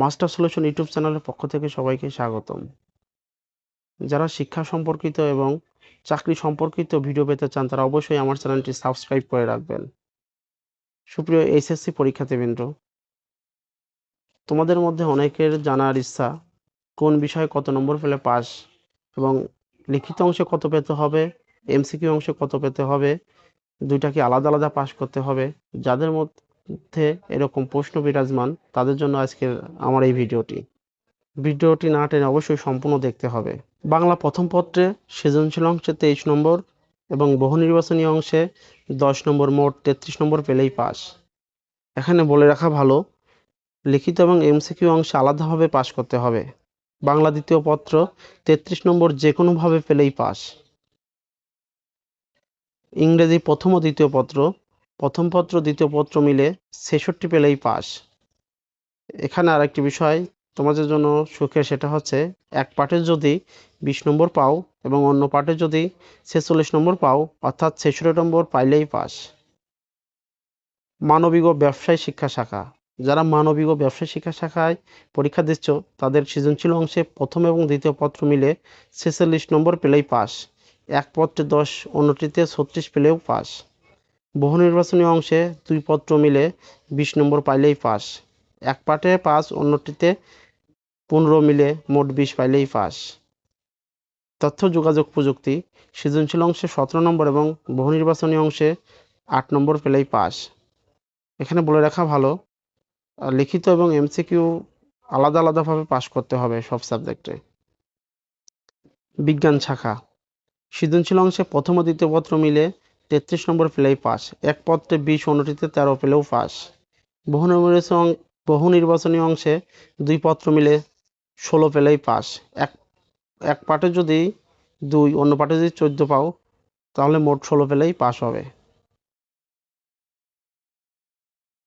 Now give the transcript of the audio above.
Master solution YouTube চ্যানেলের পক্ষ থেকে সবাইকে স্বাগতম। যারা শিক্ষা সম্পর্কিত এবং চাকরি সম্পর্কিত ভিডিও পেতে চান, তারা অবশ্যই আমার চ্যানেলটি সাবস্ক্রাইব করে রাখবেন। সুপ্রিয় এইচএসসি পরীক্ষার্থীবৃন্দ, তোমাদের মধ্যে অনেকের জানার ইচ্ছা, কোন বিষয়ে কত নম্বর পেলে পাস এবং লিখিত অংশে কত পেতে হবে, এমসিকিউ অংশে কত পেতে হবে দুইটাকে আলাদা আলাদা পাস করতে হবে, যাদের মধ্যে এরকম প্রশ্ন বিরাজমান, তাদের জন্য আজকের আমার এই ভিডিওটি। ভিডিওটি না টেনে অবশ্যই সম্পূর্ণ দেখতে হবে। বাংলা প্রথম পত্রে সৃজনশীল অংশে তেইশ নম্বর এবং বহু নির্বাচনী অংশে দশ নম্বর, মোট তেত্রিশ নম্বর পেলেই পাস। এখানে বলে রাখা ভালো, লিখিত এবং এমসিকিউ অংশে আলাদাভাবে পাস করতে হবে। বাংলা দ্বিতীয় পত্র তেত্রিশ নম্বর যে কোনোভাবে পেলেই পাস। ইংরেজি প্রথম ও দ্বিতীয় পত্র প্রথম পত্র, দ্বিতীয় পত্র মিলে ছেষট্টি পেলেই পাস। এখানে আর একটি বিষয় তোমাদের জন্য সুখের, সেটা হচ্ছে এক পাঠে যদি বিশ নম্বর পাও এবং অন্য পাঠে যদি ছেচল্লিশ নম্বর পাও, অর্থাৎ ছেষট্টি নম্বর পাইলেই পাস। মানবিক ও ব্যবসায় শিক্ষা শাখা। যারা মানবিক ও ব্যবসায় শিক্ষা শাখায় পরীক্ষা দিচ্ছ, তাদের সৃজনশীল অংশে প্রথম এবং দ্বিতীয় পত্র মিলে ছেচল্লিশ নম্বর পেলেই পাস। এক পত্রে দশ, অন্যটিতে ছত্রিশ পেলেও পাস। বহু নির্বাচনী অংশে দুই পত্র মিলে বিশ নম্বর পাইলেই পাস। এক পাঠে পাস, অন্যটিতে পনেরো মিলে মোট বিশ পাইলেই পাস। তথ্য, যোগাযোগ, প্রযুক্তি, সৃজনশীল অংশে সতেরো নম্বর এবং বহু নির্বাচনী অংশে আট নম্বর পেলেই পাস। এখানে বলে রাখা ভালো লিখিত এবং এমসিকিউ আলাদা আলাদাভাবে পাস করতে হবে সব সাবজেক্টে। বিজ্ঞান শাখা, সৃজনশীল অংশে প্রথম ও দ্বিতীয় পত্র মিলে তেত্রিশ নম্বর পেলেই পাস। এক পত্রে বিশ, অন্যটিতে তেরো পেলেও পাস। বহু বহু নির্বাচনী অংশে দুই পত্র মিলে ষোলো পেলেই পাস। এক এক পাটে যদি দুই, অন্য পাটে যদি চোদ্দ পাও, তাহলে মোট ষোলো পেলেই পাস হবে।